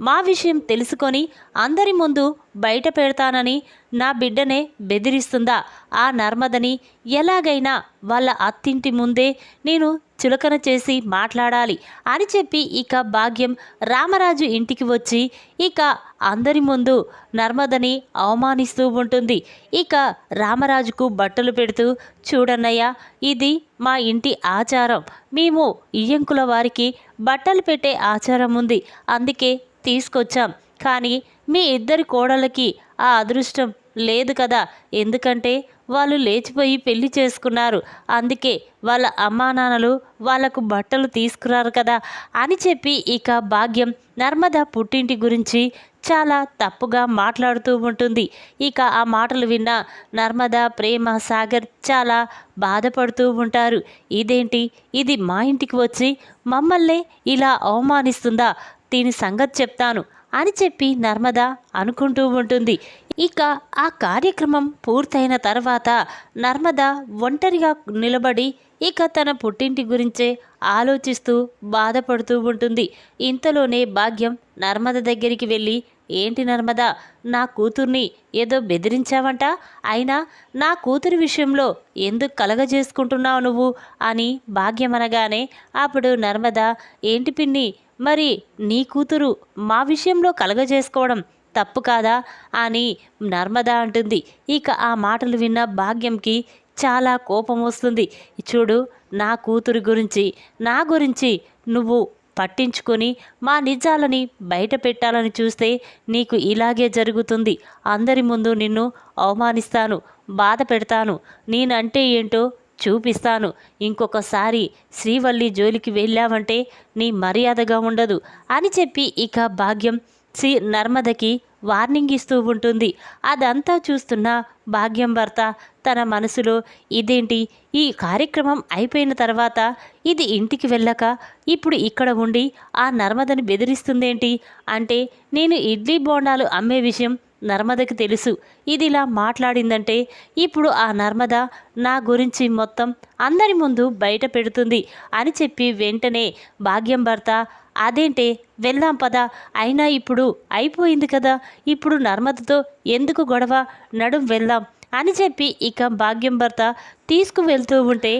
మా విషయం తెలుసుకొని అందరి ముందు బయట పెడతానని నా బిడ్డనే బెదిరిస్తుందా? ఆ నర్మదని ఎలాగైనా వాళ్ళ అత్తింటి ముందే నేను చులకన చేసి మాట్లాడాలి అని చెప్పి ఇక భాగ్యం రామరాజు ఇంటికి వచ్చి ఇక అందరి ముందు నర్మదని అవమానిస్తూ ఉంటుంది. ఇక రామరాజుకు బట్టలు పెడుతూ చూడన్నయ్య ఇది మా ఇంటి ఆచారం. మేము ఇయ్యంకుల వారికి బట్టలు పెట్టే ఆచారం ఉంది. అందుకే తీసుకొచ్చాం. కానీ మీ ఇద్దరి కోడలకి ఆ అదృష్టం లేదు కదా. ఎందుకంటే వాళ్ళు లేచిపోయి పెళ్ళి చేసుకున్నారు. అందుకే వాళ్ళ అమ్మా నాన్నలు వాళ్ళకు బట్టలు తీసుకురారు కదా అని చెప్పి ఇక భాగ్యం నర్మద పుట్టింటి గురించి చాలా తప్పుగా మాట్లాడుతూ ఉంటుంది. ఇక ఆ మాటలు విన్న నర్మద ప్రేమ సాగర్ చాలా బాధపడుతూ ఉంటారు. ఇదేంటి? ఇది మా ఇంటికి వచ్చి మమ్మల్నే ఇలా అవమానిస్తుందా? దీని సంగతి చెప్తాను అని చెప్పి నర్మద అనుకుంటూ ఉంటుంది. ఇక ఆ కార్యక్రమం పూర్తయిన తర్వాత నర్మద ఒంటరిగా నిలబడి ఇక తన పుట్టింటి గురించే ఆలోచిస్తూ బాధపడుతూ ఉంటుంది. ఇంతలోనే భాగ్యం నర్మద దగ్గరికి వెళ్ళి ఏంటి నర్మద నా కూతుర్ని ఏదో బెదిరించావంట? అయినా నా కూతురి విషయంలో ఎందుకు కలగజేసుకుంటున్నావు నువ్వు? అని భాగ్యం అనగానే అప్పుడు నర్మద ఏంటి పిన్ని మరి నీ కూతురు మా విషయంలో కలగజేసుకోవడం తప్పు కాదా? అని నర్మద అంటుంది. ఇక ఆ మాటలు విన్న భాగ్యంకి చాలా కోపం వస్తుంది. చూడు నా కూతురు గురించి నా గురించి నువ్వు పట్టించుకొని మా నిజాలని బయట పెట్టాలని చూస్తే నీకు ఇలాగే జరుగుతుంది. అందరి ముందు నిన్ను అవమానిస్తాను బాధ పెడతాను నేనంటే ఏంటో చూపిస్తాను. ఇంకొకసారి శ్రీవల్లి జోలికి వెళ్ళావంటే నీ మర్యాదగా ఉండదు అని చెప్పి ఇక భాగ్యం శ్రీ నర్మదకి వార్నింగ్ ఇస్తూ ఉంటుంది. అదంతా చూస్తున్న భాగ్యం భర్త తన మనసులో ఇదేంటి? ఈ కార్యక్రమం అయిపోయిన తర్వాత ఇది ఇంటికి వెళ్ళక ఇప్పుడు ఇక్కడ ఉండి ఆ నర్మదని బెదిరిస్తుందేంటి? అంటే నేను ఇడ్లీ బోండాలు అమ్మే విషయం నర్మదకి తెలుసు. ఇది ఇలా మాట్లాడిందంటే ఇప్పుడు ఆ నర్మద నా గురించి మొత్తం అందరి ముందు బయట పెడుతుంది అని చెప్పి వెంటనే భాగ్యం భర్త అదేంటే వెళ్దాం పదా అయినా ఇప్పుడు అయిపోయింది కదా ఇప్పుడు నర్మదతో ఎందుకు గొడవ నడుం వెళ్దాం అని చెప్పి ఇక భాగ్యం భర్త తీసుకువెళ్తూ ఉంటే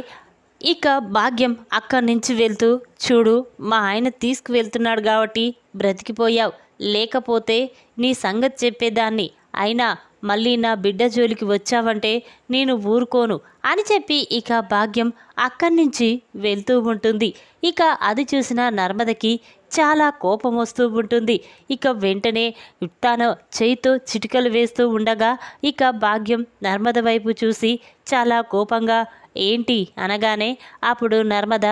ఇక భాగ్యం అక్కడి నుంచి వెళ్తూ చూడు మా ఆయన తీసుకువెళ్తున్నాడు కాబట్టి బ్రతికిపోయావు. లేకపోతే నీ సంగతి చెప్పేదాన్ని. అయినా మళ్ళీ నా బిడ్డ జోలికి వచ్చావంటే నేను ఊరుకోను అని చెప్పి ఇక భాగ్యం అక్కడి నుంచి వెళ్తూ ఉంటుంది. ఇక అది చూసిన నర్మదకి చాలా కోపం వస్తూ ఉంటుంది. ఇక వెంటనే తాను చేయితో చిటికలు వేస్తూ ఉండగా ఇక భాగ్యం నర్మద వైపు చూసి చాలా కోపంగా ఏంటి అనగానే అప్పుడు నర్మద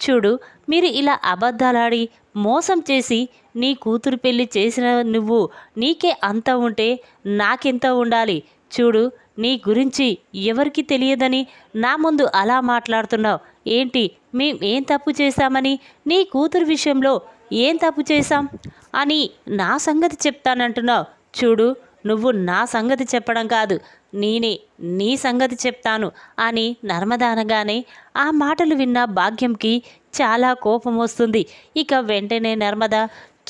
చూడు మీరు ఇలా అబద్ధాలాడి మోసం చేసి నీ కూతురు పెళ్ళి చేసిన నువ్వు నీకే అంత ఉంటే నాకెంత ఉండాలి? చూడు నీ గురించి ఎవరికి తెలియదని నా ముందు అలా మాట్లాడుతున్నావు. ఏంటి మేం ఏం తప్పు చేశామని నీ కూతురు విషయంలో ఏం తప్పు చేశాం? అని నా సంగతి చెప్తానంటున్నావు. చూడు నువ్వు నా సంగతి చెప్పడం కాదు. నేనే నీ సంగతి చెప్తాను అని నర్మదానగానే ఆ మాటలు విన్న భాగ్యంకి చాలా కోపం వస్తుంది. ఇక వెంటనే నర్మద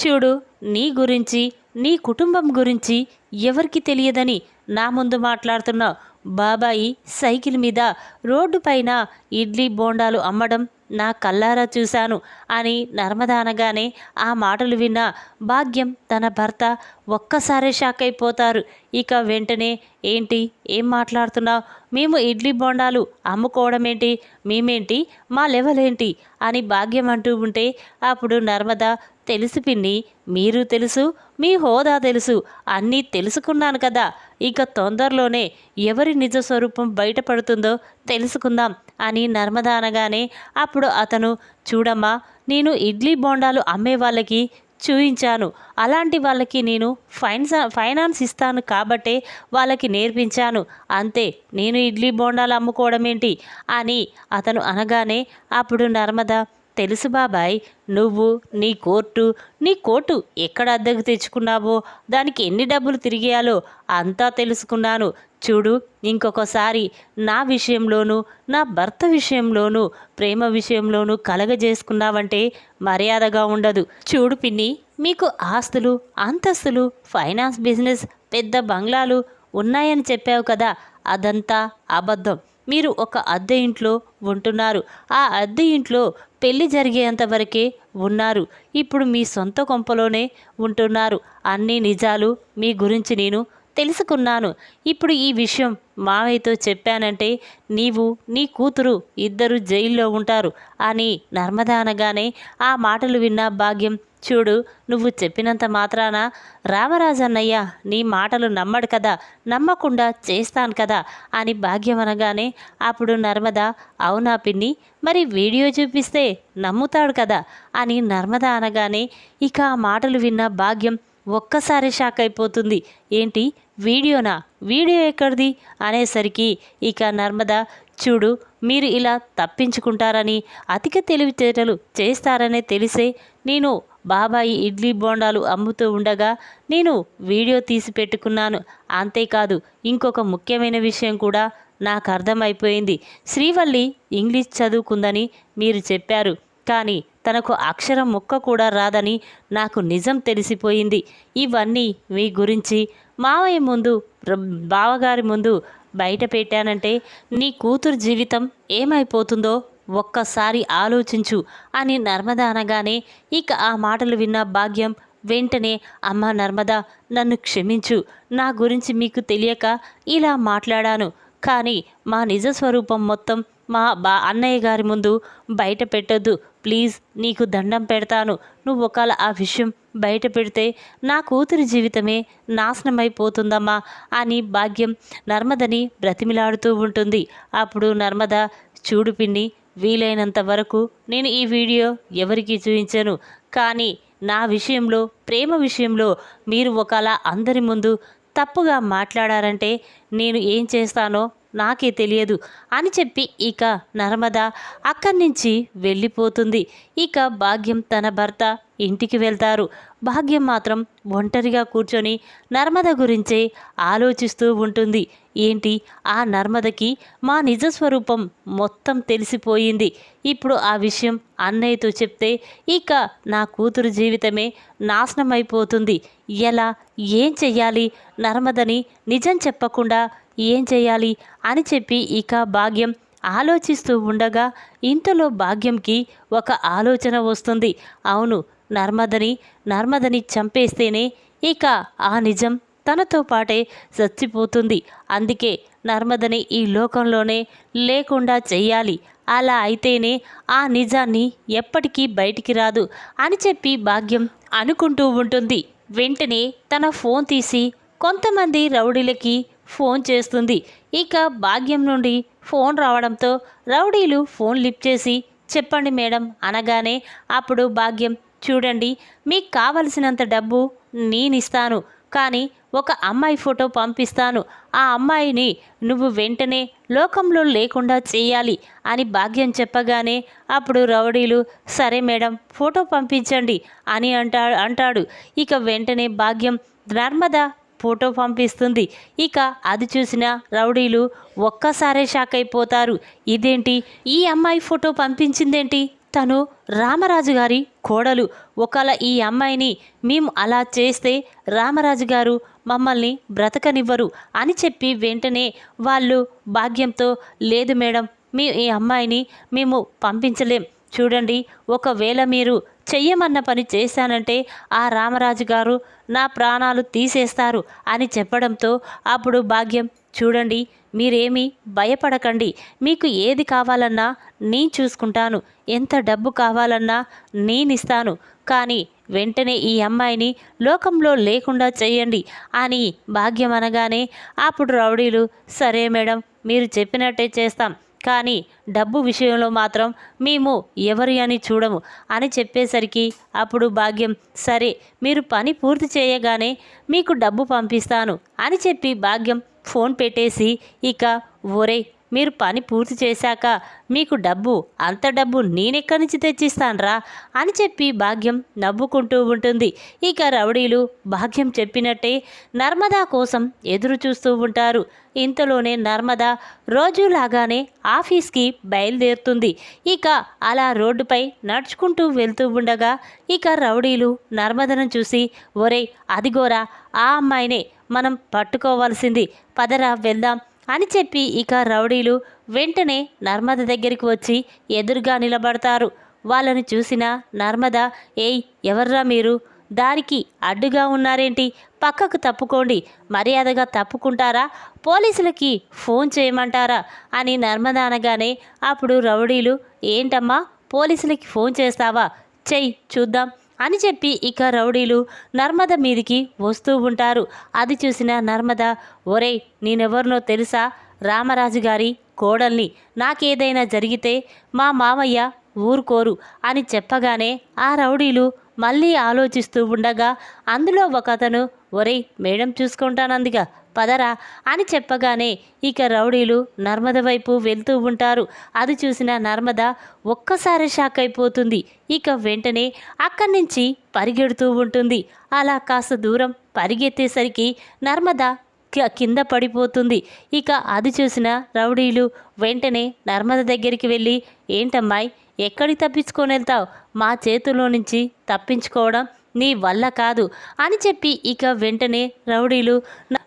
చూడు నీ గురించి నీ కుటుంబం గురించి ఎవరికి తెలియదని నా ముందు మాట్లాడుతున్నావు? బాబాయి సైకిల్ మీద రోడ్డు పైన ఇడ్లీ బోండాలు అమ్మడం నా కల్లారా చూశాను అని నర్మదానగానే ఆ మాటలు విన్న భాగ్యం తన భర్త ఒక్కసారే షాక్ అయిపోతారు ఇక వెంటనే ఏంటి? ఏం మాట్లాడుతున్నావు? మేము ఇడ్లీ బోండాలు అమ్ముకోవడం ఏంటి మేమేంటి? మా లెవెల్ ఏంటి అని భాగ్యం అంటూ ఉంటే అప్పుడు నర్మద తెలిసి పిన్ని మీరు తెలుసు మీ హోదా తెలుసు అన్నీ తెలుసుకున్నాను కదా. ఇక తొందరలోనే ఎవరి నిజ స్వరూపం బయటపడుతుందో తెలుసుకుందాం అని నర్మద అనగానే అప్పుడు అతను చూడమ్మా నేను ఇడ్లీ బోండాలు అమ్మే వాళ్ళకి చూయించాను. అలాంటి వాళ్ళకి నేను ఫైన్స్ ఫైనాన్స్ ఇస్తాను కాబట్టే వాళ్ళకి నేర్పించాను. అంతే నేను ఇడ్లీ బోండాలు అమ్ముకోవడం ఏంటి అని అతను అనగానే అప్పుడు నర్మద తెలుసు బాబాయ్ నువ్వు నీ కోర్టు నీ కోర్టు ఎక్కడ అద్దెకు తెచ్చుకున్నావో దానికి ఎన్ని డబ్బులు తిరిగేయాలో అంతా తెలుసుకున్నాను. చూడు ఇంకొకసారి నా విషయంలోనూ నా భర్త విషయంలోనూ ప్రేమ విషయంలోనూ కలగజేసుకున్నావంటే మర్యాదగా ఉండదు. చూడు పిన్ని మీకు ఆస్తులు అంతస్తులు ఫైనాన్స్ బిజినెస్ పెద్ద బంగ్లాలు ఉన్నాయని చెప్పావు కదా అదంతా అబద్ధం. మీరు ఒక అద్దె ఇంట్లో ఉంటున్నారు. ఆ అద్దె ఇంట్లో పెళ్ళి జరిగేంత వరకే ఉన్నారు. ఇప్పుడు మీ సొంత కొంపలోనే ఉంటున్నారు. అన్ని నిజాలు మీ గురించి నేను తెలుసుకున్నాను. ఇప్పుడు ఈ విషయం మావయ్యతో చెప్పానంటే నీవు నీ కూతురు ఇద్దరు జైల్లో ఉంటారు అని నర్మదా అనగానే ఆ మాటలు విన్న భాగ్యం చూడు నువ్వు చెప్పినంత మాత్రాన రామరాజన్నయ్య నీ మాటలు నమ్మడు కదా నమ్మకుండా చేస్తాను కదా అని భాగ్యం అనగానే అప్పుడు నర్మద అవునా పిన్ని మరి వీడియో చూపిస్తే నమ్ముతాడు కదా అని నర్మద అనగానే ఇక ఆ మాటలు విన్న భాగ్యం ఒక్కసారి షాక్ అయిపోతుంది. ఏంటి వీడియోనా? వీడియో ఎక్కడిది? అనేసరికి ఇక నర్మద చూడు మీరు ఇలా తప్పించుకుంటారని అధిక తెలివితేటలు చేస్తారనే తెలిసే నేను బాబాయి ఇడ్లీ బోండాలు అమ్ముతూ ఉండగా నేను వీడియో తీసి పెట్టుకున్నాను. అంతేకాదు ఇంకొక ముఖ్యమైన విషయం కూడా నాకు అర్థమైపోయింది. శ్రీవల్లి ఇంగ్లీష్ చదువుకుందని మీరు చెప్పారు. కానీ తనకు అక్షరం ముక్క కూడా రాదని నాకు నిజం తెలిసిపోయింది. ఇవన్నీ మీ గురించి మావయ్య ముందు బావగారి ముందు బయట పెట్టానంటే నీ కూతురు జీవితం ఏమైపోతుందో ఒక్కసారి ఆలోచించు అని నర్మద అనగానే ఇక ఆ మాటలు విన్న భాగ్యం వెంటనే అమ్మ నర్మద నన్ను క్షమించు. నా గురించి మీకు తెలియక ఇలా మాట్లాడాను. కానీ మా నిజ స్వరూపం మొత్తం మా బా అన్నయ్య గారి ముందు బయట పెట్టొద్దు. ప్లీజ్ నీకు దండం పెడతాను. నువ్వు ఒకవేళ ఆ విషయం బయట పెడితే నా కూతురి జీవితమే నాశనమైపోతుందమ్మా అని భాగ్యం నర్మదని బ్రతిమిలాడుతూ ఉంటుంది. అప్పుడు నర్మద చూడు పిన్ని వీలైనంత వరకు నేను ఈ వీడియో ఎవరికీ చూపించను. కానీ నా విషయంలో ప్రేమ విషయంలో మీరు ఒకలా అందరి ముందు తప్పుగా మాట్లాడారంటే నేను ఏం చేస్తానో నాకే తెలియదు అని చెప్పి ఇక నర్మద అక్కడి నుంచి వెళ్ళిపోతుంది. ఇక భాగ్యం తన భర్త ఇంటికి వెళ్తారు. భాగ్యం మాత్రం ఒంటరిగా కూర్చొని నర్మద గురించే ఆలోచిస్తూ ఉంటుంది. ఏంటి? ఆ నర్మదకి మా నిజ స్వరూపం మొత్తం తెలిసిపోయింది. ఇప్పుడు ఆ విషయం అన్నయ్యతో చెప్తే ఇక నా కూతురు జీవితమే నాశనమైపోతుంది. ఎలా? ఏం చెయ్యాలి? నర్మదని నిజం చెప్పకుండా ఏం చేయాలి అని చెప్పి ఇక భాగ్యం ఆలోచిస్తూ ఉండగా ఇంతలో భాగ్యంకి ఒక ఆలోచన వస్తుంది. అవును నర్మదని నర్మదని చంపేస్తేనే ఇక ఆ నిజం తనతో పాటే చచ్చిపోతుంది. అందుకే నర్మదని ఈ లోకంలోనే లేకుండా చెయ్యాలి అలా అయితేనే ఆ నిజాన్ని ఎప్పటికీ బయటికి రాదు అని చెప్పి భాగ్యం అనుకుంటూ ఉంటుంది. వెంటనే తన ఫోన్ తీసి కొంతమంది రౌడీలకి ఫోన్ చేస్తుంది. ఇక భాగ్యం నుండి ఫోన్ రావడంతో రౌడీలు ఫోన్ లిఫ్ట్ చేసి చెప్పండి మేడం అనగానే అప్పుడు భాగ్యం చూడండి మీకు కావలసినంత డబ్బు నేనిస్తాను కానీ ఒక అమ్మాయి ఫోటో పంపిస్తాను. ఆ అమ్మాయిని నువ్వు వెంటనే లోకంలో లేకుండా చేయాలి అని భాగ్యం చెప్పగానే అప్పుడు రౌడీలు సరే మేడం ఫోటో పంపించండి అని అంటా అంటాడు. ఇక వెంటనే భాగ్యం నర్మద ఫోటో పంపిస్తుంది. ఇక అది చూసిన రౌడీలు ఒక్కసారే షాక్ అయిపోతారు. ఇదేంటి? ఈ అమ్మాయి ఫోటో పంపించిందేంటి? తను రామరాజు గారి కోడలు. ఒకవేళ ఈ అమ్మాయిని మేము అలా చేస్తే రామరాజు గారు మమ్మల్ని బ్రతకనివ్వరు అని చెప్పి వెంటనే వాళ్ళు భాగ్యంతో లేదు మేడం మీ ఈ అమ్మాయిని మేము పంపించలేం. చూడండి ఒకవేళ మీరు చెయ్యమన్న పని చేశానంటే ఆ రామరాజు గారు నా ప్రాణాలు తీసేస్తారు అని చెప్పడంతో అప్పుడు భాగ్యం చూడండి మీరేమీ భయపడకండి మీకు ఏది కావాలన్నా నేను చూసుకుంటాను ఎంత డబ్బు కావాలన్నా నేనిస్తాను కానీ వెంటనే ఈ అమ్మాయిని లోకంలో లేకుండా చేయండి అని భాగ్యం అనగానే అప్పుడు రౌడీలు సరే మేడం మీరు చెప్పినట్టే చేస్తాం కానీ డబ్బు విషయంలో మాత్రం మేము ఎవరి అని చూడము అని చెప్పేసరికి అప్పుడు భాగ్యం సరే మీరు పని పూర్తి చేయగానే మీకు డబ్బు పంపిస్తాను అని చెప్పి భాగ్యం ఫోన్ పెట్టేసి ఇక ఒరే మీరు పని పూర్తి చేశాక మీకు డబ్బు అంత డబ్బు నేనెక్కడి నుంచి తెచ్చిస్తానరా? అని చెప్పి భాగ్యం నవ్వుకుంటూ ఉంటుంది. ఇక రౌడీలు భాగ్యం చెప్పినట్టే నర్మదా కోసం ఎదురు చూస్తూ ఉంటారు. ఇంతలోనే నర్మద రోజులాగానే ఆఫీస్కి బయలుదేరుతుంది. ఇక అలా రోడ్డుపై నడుచుకుంటూ వెళ్తూ ఉండగా ఇక రౌడీలు నర్మదను చూసి ఒరే అదిగోరా ఆ అమ్మాయినే మనం పట్టుకోవాల్సింది. పదరా వెళ్దాం. అని చెప్పి ఇక రౌడీలు వెంటనే నర్మద దగ్గరికి వచ్చి ఎదురుగా నిలబడతారు. వాళ్ళని చూసిన నర్మద ఏయ్ ఎవర్రా మీరు? దానికి అడ్డుగా ఉన్నారేంటి? పక్కకు తప్పుకోండి. మర్యాదగా తప్పుకుంటారా? పోలీసులకి ఫోన్ చేయమంటారా? అని నర్మద అనగానే అప్పుడు రౌడీలు ఏంటమ్మా? పోలీసులకి ఫోన్ చేస్తావా? చెయ్యి చూద్దాం. అని చెప్పి ఇక రౌడీలు నర్మద మీదికి వస్తూ ఉంటారు. అది చూసిన నర్మద ఒరేయ్ నేనెవరినో తెలుసా? రామరాజు గారి కోడల్ని. నాకేదైనా జరిగితే మా మామయ్య ఊరుకోరు అని చెప్పగానే ఆ రౌడీలు మళ్ళీ ఆలోచిస్తూ ఉండగా అందులో ఒక అతను ఒరేయ్ మేడం చూసుకుంటానందిగా పదరా అని చెప్పగానే ఇక రౌడీలు నర్మద వైపు వెళ్తూ ఉంటారు. అది చూసిన నర్మద ఒక్కసారి షాక్ అయిపోతుంది. ఇక వెంటనే అక్కడి నుంచి పరిగెడుతూ ఉంటుంది. అలా కాస్త దూరం పరిగెత్తేసరికి నర్మద కింద పడిపోతుంది. ఇక అది చూసిన రౌడీలు వెంటనే నర్మద దగ్గరికి వెళ్ళి ఏంటమ్మాయి ఎక్కడికి తప్పించుకొని వెళ్తావు? మా చేతుల్లో నుంచి తప్పించుకోవడం నీ వల్ల కాదు అని చెప్పి ఇక వెంటనే రౌడీలు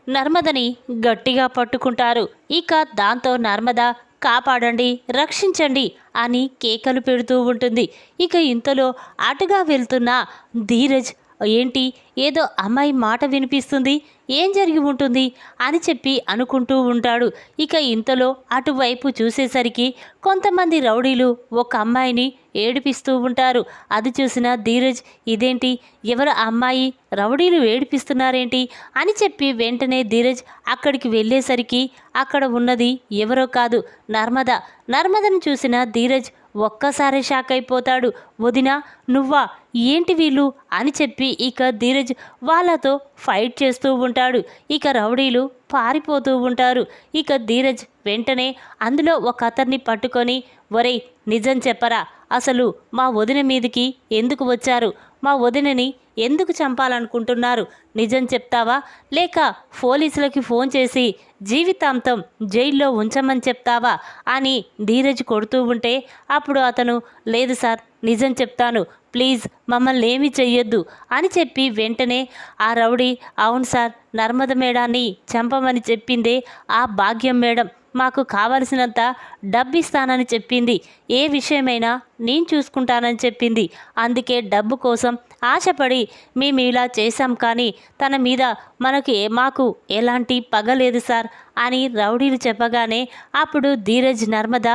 నర్మదని గట్టిగా పట్టుకుంటారు. ఇక దాంతో నర్మద కాపాడండి రక్షించండి అని కేకలు పెడుతూ ఉంటుంది. ఇక ఇంతలో అటుగా వెళ్తున్న ధీరజ్ ఏంటి? ఏదో అమ్మాయి మాట వినిపిస్తుంది ఏం జరిగి ఉంటుంది అని చెప్పి అనుకుంటూ ఉంటాడు. ఇక ఇంతలో అటువైపు చూసేసరికి కొంతమంది రౌడీలు ఒక అమ్మాయిని ఏడిపిస్తూ ఉంటారు. అది చూసిన ధీరజ్ ఇదేంటి? ఎవరు అమ్మాయి? రౌడీలు ఏడిపిస్తున్నారేంటి? అని చెప్పి వెంటనే ధీరజ్ అక్కడికి వెళ్ళేసరికి అక్కడ ఉన్నది ఎవరో కాదు నర్మద. నర్మదను చూసిన ధీరజ్ ఒక్కసారి షాక్ అయిపోతాడు. వదినా నువ్వా? ఏంటి వీళ్ళు? అని చెప్పి ఇక ధీరజ్ వాళ్ళతో ఫైట్ చేస్తూ ఉంటాడు. ఇక రౌడీలు పారిపోతూ ఉంటారు. ఇక ధీరజ్ వెంటనే అందులో ఒక అతన్ని పట్టుకొని ఒరే నిజం చెప్పరా? అసలు మా వదిన మీదికి ఎందుకు వచ్చారు? మా వదినని ఎందుకు చంపాలనుకుంటున్నారు? నిజం చెప్తావా? లేక పోలీసులకి ఫోన్ చేసి జీవితాంతం జైల్లో ఉంచమని చెప్తావా? అని ధీరజ్ కొడుతూ ఉంటే అప్పుడు అతను లేదు సార్ నిజం చెప్తాను. ప్లీజ్ మమ్మల్ని ఏమీ చెయ్యొద్దు అని చెప్పి వెంటనే ఆ రౌడీ అవును సార్ నర్మద మేడాన్ని చంపమని చెప్పిందే ఆ భాగ్యం మేడం. మాకు కావలసినంత డబ్బిస్తానని చెప్పింది. ఏ విషయమైనా నేను చూసుకుంటానని చెప్పింది. అందుకే డబ్బు కోసం ఆశపడి మేము ఇలా చేశాం కానీ తన మీద మనకు ఏ మాకు ఎలాంటి పగ లేదు సార్ అని రౌడీలు చెప్పగానే అప్పుడు ధీరజ్ నర్మద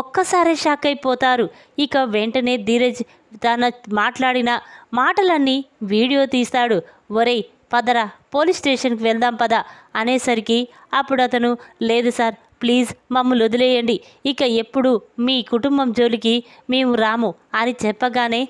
ఒక్కసారి షాక్ అయిపోతారు. ఇక వెంటనే ధీరజ్ తన మాట్లాడిన మాటలన్నీ వీడియో తీస్తాడు. ఒరేయ్ పదరా పోలీస్ స్టేషన్కి వెళ్దాం పద అనేసరికి అప్పుడు అతను లేదు సార్ ప్లీజ్ మమ్మల్ని వదిలేయండి. ఇక ఎప్పుడు మీ కుటుంబం జోలికి మేము రాము అని చెప్పగానే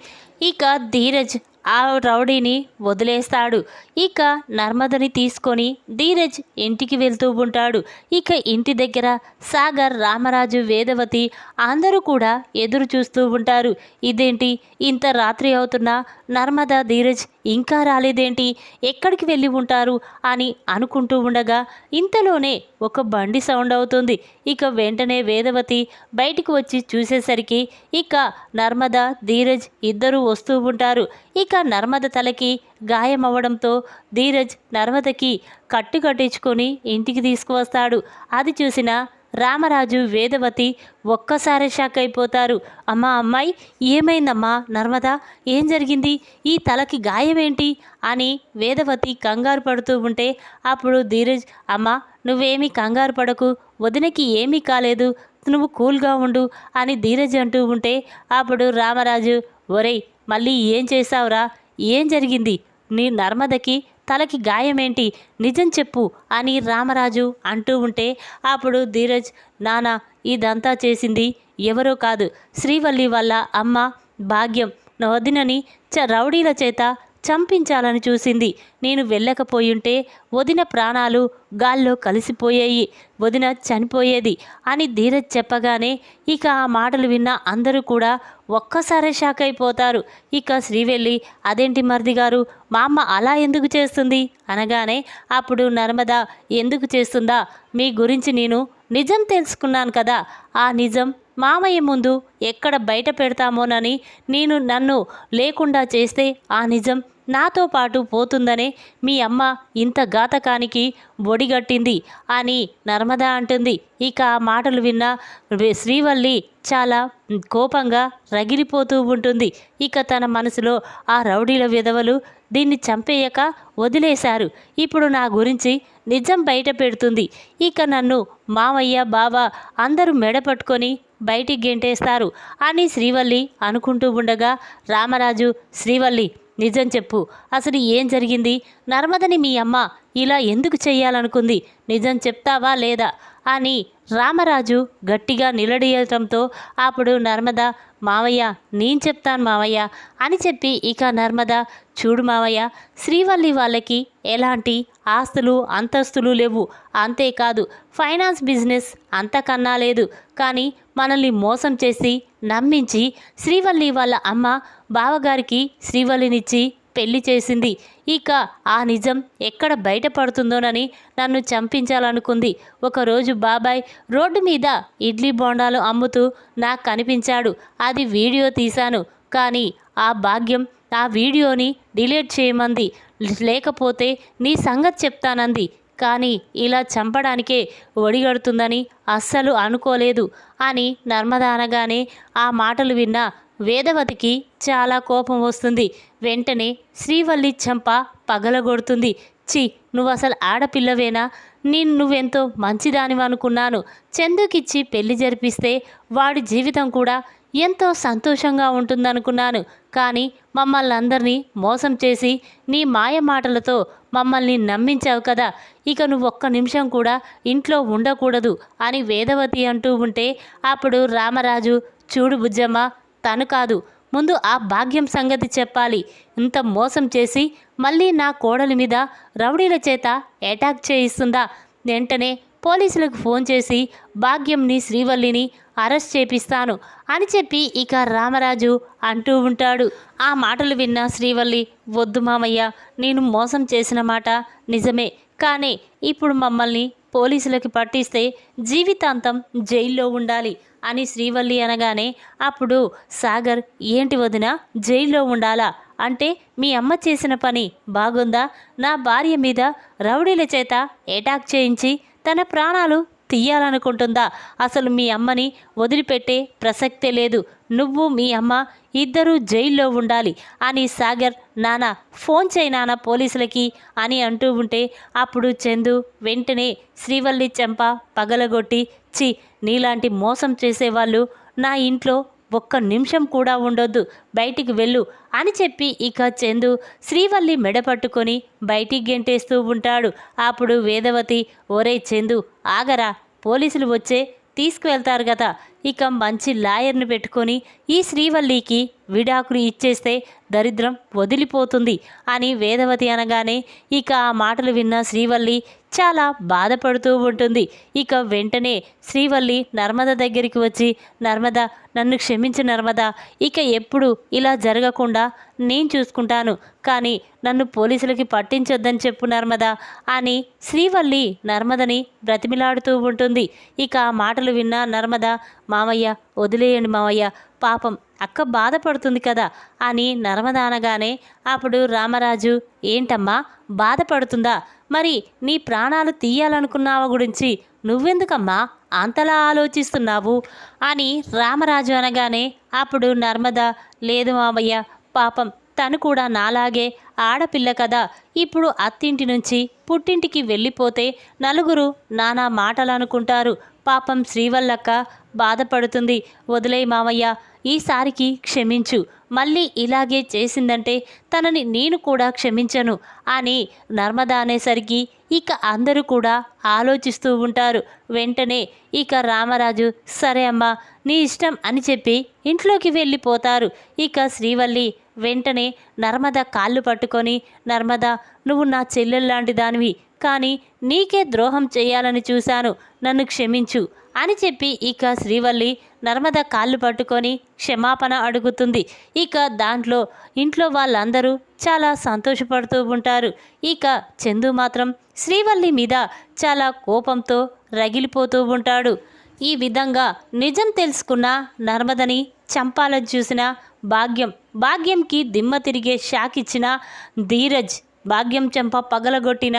ఇక ధీరజ్ ఆ రౌడీని వదిలేస్తాడు. ఇక నర్మదని తీసుకొని ధీరజ్ ఇంటికి వెళ్తూ ఉంటాడు. ఇక ఇంటి దగ్గర సాగర్ రామరాజు వేదవతి అందరూ కూడా ఎదురు చూస్తూ ఉంటారు. ఇదేంటి? ఇంత రాత్రి అవుతున్నా నర్మదా ధీరజ్ ఇంకా రాలేదేంటి? ఎక్కడికి వెళ్ళి ఉంటారు? అని అనుకుంటూ ఉండగా ఇంతలోనే ఒక బండి సౌండ్ అవుతుంది. ఇక వెంటనే వేదవతి బయటికి వచ్చి చూసేసరికి ఇక నర్మద ధీరజ్ ఇద్దరూ వస్తూ ఉంటారు. ఇక నర్మద తలకి గాయమవ్వడంతో ధీరజ్ నర్మదకి కట్టు కట్టించుకొని ఇంటికి తీసుకువస్తాడు. అది చూసిన రామరాజు వేదవతి ఒక్కసారి షాక్ అయిపోతారు. అమ్మా అమ్మాయి ఏమైందమ్మా నర్మద? ఏం జరిగింది? ఈ తలకి గాయమేంటి? అని వేదవతి కంగారు పడుతూ ఉంటే అప్పుడు ధీరజ్ అమ్మా నువ్వేమీ కంగారు పడకు వదినకి ఏమీ కాలేదు నువ్వు కూల్గా ఉండు అని ధీరజ్ అంటూ ఉంటే అప్పుడు రామరాజు ఒరేయ్ మళ్ళీ ఏం చేశావురా? ఏం జరిగింది? నీ నర్మదకి తలకి గాయమేంటి? నిజం చెప్పు అని రామరాజు అంటూ ఉంటే అప్పుడు ధీరజ్ నానా ఇదంతా చేసింది ఎవరో కాదు. శ్రీవల్లి వల్ల అమ్మ భాగ్యం. నా వదినని చ రౌడీల చేత చంపించాలని చూసింది. నేను వెళ్ళకపోయుంటే వదిన ప్రాణాలు గాల్లో కలిసిపోయాయి. వదిన చనిపోయేది అని ధీరజ్ చెప్పగానే ఇక ఆ మాటలు విన్న అందరూ కూడా ఒక్కసారే షాక్ అయిపోతారు. ఇక శ్రీవెల్లి అదేంటి మరిది గారు మా అమ్మ అలా ఎందుకు చేస్తుంది? అనగానే అప్పుడు నర్మద ఎందుకు చేస్తుందా? మీ గురించి నేను నిజం తెలుసుకున్నాను కదా. ఆ నిజం మామయ్య ముందు ఎక్కడ బయట పెడతామోనని నేను నన్ను లేకుండా చేస్తే ఆ నిజం నాతో పాటు పోతుందనే మీ అమ్మ ఇంత ఘాతకానికి ఒడిగట్టింది అని నర్మద అంటుంది. ఇక ఆ మాటలు విన్న శ్రీవల్లి చాలా కోపంగా రగిలిపోతూ ఉంటుంది. ఇక తన మనసులో ఆ రౌడీల విధవలు దీన్ని చంపేయక వదిలేశారు. ఇప్పుడు నా గురించి నిజం బయట పెడుతుంది. ఇక నన్ను మామయ్య బావ అందరూ మెడ పట్టుకొని బయటికి గెంటేస్తారు అని శ్రీవల్లి అనుకుంటూ ఉండగా రామరాజు శ్రీవల్లి నిజం చెప్పు. అసలు ఏం జరిగింది? నర్మదని మీ అమ్మ ఇలా ఎందుకు చెయ్యాలనుకుంది? నిజం చెప్తావా లేదా? అని రామరాజు గట్టిగా నిలడీయటంతో అప్పుడు నర్మద మావయ్య నేను చెప్తాను మావయ్య అని చెప్పి ఇక నర్మద చూడు మావయ్య శ్రీవల్లి వాళ్ళకి ఎలాంటి ఆస్తులు అంతస్తులు లేవు. అంతేకాదు ఫైనాన్స్ బిజినెస్ అంతకన్నా లేదు. కానీ మనల్ని మోసం చేసి నమ్మించి శ్రీవల్లి వాళ్ళ అమ్మ బావగారికి శ్రీవల్లినిచ్చి పెళ్ళి చేసింది. ఇక ఆ నిజం ఎక్కడ బయటపడుతుందోనని నన్ను చంపించాలనుకుంది. ఒకరోజు బాబాయ్ రోడ్డు మీద ఇడ్లీ బోండాలు అమ్ముతూ నాకు కనిపించాడు. అది వీడియో తీశాను. కానీ ఆ భాగ్యం ఆ వీడియోని డిలీట్ చేయమంది. లేకపోతే నీ సంగతి చెప్తానంది. కానీ ఇలా చంపడానికే ఒడిగడుతుందని అస్సలు అనుకోలేదు అని నర్మదానగానే ఆ మాటలు విన్న వేదవతికి చాలా కోపం వస్తుంది. వెంటనే శ్రీవల్లి చంప పగలగొడుతుంది. చి నువ్వు అసలు ఆడపిల్లవేనా? నేను నువ్వెంతో మంచిదానివనుకున్నాను చందుకిచ్చి పెళ్ళి జరిపిస్తే వాడి జీవితం కూడా ఎంతో సంతోషంగా ఉంటుందనుకున్నాను. కానీ మమ్మల్ని అందరినీ మోసం చేసి నీ మాయ మాటలతో మమ్మల్ని నమ్మించావు కదా. ఇక నువ్వు ఒక్క నిమిషం కూడా ఇంట్లో ఉండకూడదు అని వేదవతి అంటూ ఉంటే అప్పుడు రామరాజు చూడు బుజ్జమ్మ తను కాదు. ముందు ఆ భాగ్యం సంగతి చెప్పాలి. ఇంత మోసం చేసి మళ్ళీ నా కోడలి మీద రౌడీల చేత అటాక్ చేయిస్తుందా? వెంటనే పోలీసులకు ఫోన్ చేసి భాగ్యంని శ్రీవల్లిని అరెస్ట్ చేపిస్తాను అని చెప్పి ఇక రామరాజు అంటూ ఉంటాడు. ఆ మాటలు విన్న శ్రీవల్లి వద్దు మామయ్య నేను మోసం చేసిన మాట నిజమే. కానీ ఇప్పుడు మమ్మల్ని పోలీసులకి పట్టిస్తే జీవితాంతం జైల్లో ఉండాలి. అని శ్రీవల్లి అనగానే అప్పుడు సాగర్ ఏంటి వదిన జైల్లో ఉండాలా? అంటే మీ అమ్మ చేసిన పని బాగుందా? నా భార్య మీద రౌడీల చేత ఎటాక్ చేయించి తన ప్రాణాలు తీయాలనుకుంటుందా? అసలు మీ అమ్మని వదిలిపెట్టే ప్రసక్తే లేదు. నువ్వు మీ అమ్మ ఇద్దరూ జైల్లో ఉండాలి అని సాగర్ నానా ఫోన్ చేయి నాన్న పోలీసులకి అని అంటూ ఉంటే అప్పుడు చందు వెంటనే శ్రీవల్లి చెంప పగలగొట్టి చి నీలాంటి మోసం చేసేవాళ్ళు నా ఇంట్లో ఒక్క నిమిషం కూడా ఉండొద్దు బయటికి వెళ్ళు అని చెప్పి ఇక చందు శ్రీవల్లి మెడ పట్టుకొని బయటికి గెంటేస్తూ ఉంటాడు. అప్పుడు వేదవతి ఒరే చందు ఆగరా పోలీసులు వచ్చే తీసుకువెళ్తారు కదా ఇక మంచి లాయర్ని పెట్టుకొని ఈ శ్రీవల్లికి విడాకులు ఇచ్చేస్తే దరిద్రం వదిలిపోతుంది అని వేదవతి అనగానే ఇక ఆ మాటలు విన్న శ్రీవల్లి చాలా బాధపడుతూ ఉంటుంది. ఇక వెంటనే శ్రీవల్లి నర్మద దగ్గరికి వచ్చి నర్మద నన్ను క్షమించు నర్మద ఇక ఎప్పుడు ఇలా జరగకుండా నేను చూసుకుంటాను కానీ నన్ను పోలీసులకి పట్టించొద్దని చెప్పు నర్మద అని శ్రీవల్లి నర్మదని బ్రతిమిలాడుతూ ఉంటుంది. ఇక ఆ మాటలు విన్న నర్మద మామయ్య వదిలేయండి మామయ్య పాపం అక్క బాధపడుతుంది కదా అని నర్మదానగానే అప్పుడు రామరాజు ఏంటమ్మా బాధపడుతుందా? మరి నీ ప్రాణాలు తీయాలనుకున్నావ గురించి నువ్వెందుకమ్మా అంతలా ఆలోచిస్తున్నావు? అని రామరాజు అనగానే అప్పుడు నర్మద లేదు మామయ్య పాపం తను కూడా నాలాగే ఆడపిల్ల కదా. ఇప్పుడు అత్తింటి నుంచి పుట్టింటికి వెళ్ళిపోతే నలుగురు నానా మాటలు అనుకుంటారు. పాపం శ్రీవల్లక్క బాధపడుతుంది. వదిలే మామయ్య ఈసారికి క్షమించు. మళ్ళీ ఇలాగే చేసిందంటే తనని నేను కూడా క్షమించను అని నర్మద అనేసరికి ఇక అందరూ కూడా ఆలోచిస్తూ ఉంటారు. వెంటనే ఇక రామరాజు సరే అమ్మా నీ ఇష్టం అని చెప్పి ఇంట్లోకి వెళ్ళిపోతారు. ఇక శ్రీవల్లి వెంటనే నర్మద కాళ్ళు పట్టుకొని నర్మద నువ్వు నా చెల్లెల్లాంటి దానివి కానీ నీకే ద్రోహం చేయాలని చూశాను. నన్ను క్షమించు అని చెప్పి ఇక శ్రీవల్లి నర్మద కాళ్ళు పట్టుకొని క్షమాపణ అడుగుతుంది. ఇక దాంట్లో ఇంట్లో వాళ్ళందరూ చాలా సంతోషపడుతూ ఉంటారు. ఇక చందు మాత్రం శ్రీవల్లి మీద చాలా కోపంతో రగిలిపోతూ ఉంటాడు. ఈ విధంగా నిజం తెలుసుకున్న నర్మదని చంపాలని చూసిన భాగ్యం భాగ్యంకి దిమ్మ తిరిగే షాక్ ఇచ్చిన ధీరజ్ భాగ్యం చెంప పగలగొట్టిన